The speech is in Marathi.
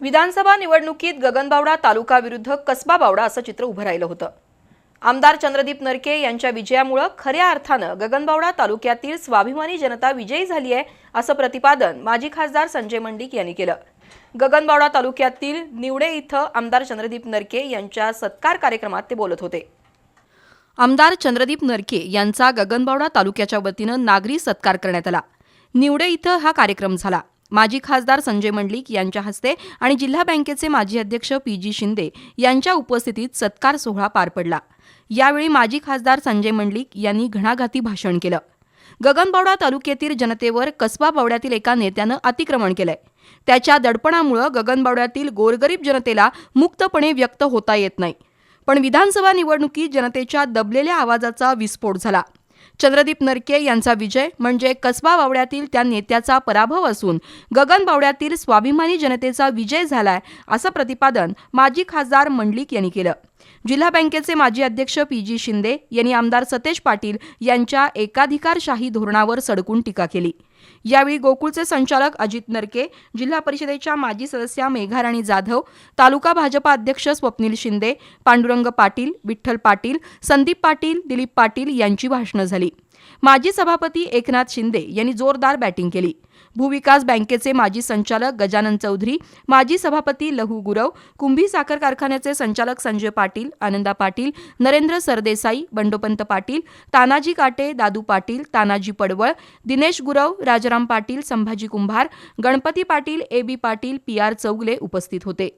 विधानसभा निवडणुकीत गगनबावडा तालुका विरुद्ध कसबा बावडा असं चित्र उभं राहिलं होतं. आमदार चंद्रदीप नरके यांच्या विजयामुळं खऱ्या अर्थानं गगनबावडा तालुक्यातील स्वाभिमानी जनता विजयी झाली आहे असं प्रतिपादन माजी खासदार संजय मंडिक यांनी केलं. गगनबावडा तालुक्यातील निवडे इथं आमदार चंद्रदीप नरके यांच्या सत्कार कार्यक्रमात ते बोलत होते. आमदार चंद्रदीप नरके यांचा गगनबावडा तालुक्याच्या वतीनं नागरी सत्कार करण्यात आला. निवडे इथं हा कार्यक्रम झाला. माजी खासदार संजय मंडलिक यांच्या हस्ते आणि जिल्हा बँकेचे माजी अध्यक्ष पी जी शिंदे यांच्या उपस्थितीत सत्कार सोहळा पार पडला. यावेळी माजी खासदार संजय मंडलिक यांनी घणाघाती भाषण केलं. गगनबावडा तालुक्यातील जनतेवर कसबा बावड्यातील एका नेत्यानं अतिक्रमण केलंय. त्याच्या दडपणामुळं गगनबावड्यातील गोरगरीब जनतेला मुक्तपणे व्यक्त होता येत नाही. पण विधानसभा निवडणुकीत जनतेच्या दबलेल्या आवाजाचा विस्फोट झाला. चंद्रदीप नरके यांचा विजय म्हणजे कसबा बावड्यातील त्या नेत्याचा पराभव असून गगन बावड्यातील स्वाभिमानी जनतेचा विजय झालाय असं प्रतिपादन माजी खासदार मंडलिक यांनी केलं. जिल्हा बँकेचे माजी अध्यक्ष पी जी शिंदे यांनी आमदार सतेज पाटील यांच्या एकाधिकारशाही धोरणावर सडकून टीका केली. यावेळी गोकुळचे संचालक अजित नरके जिल्हा परिषदेच्या माजी सदस्या मेघाराणी जाधव तालुका भाजपा अध्यक्ष स्वप्नील शिंदे पांडुरंग पाटील विठ्ठल पाटील संदीप पाटील दिलीप पाटील यांची भाषणं झाली. माजी सभापती एकनाथ शिंदे यांनी जोरदार बॅटिंग केली. भूविकास बँकेचे माजी संचालक गजानन चौधरी माजी सभापती लहू गुरव कुंभी साखर कारखान्याचे संचालक संजय पाटील आनंदा पाटील नरेंद्र सरदेसाई बंडोपंत पाटील तानाजी काटे Dadu Patil Tanaji Padwal Dinesh Gurav Rajaram Patil Sambhaji Kumbhar Ganpati Patil A B Patil P R Chougale उपस्थित होते.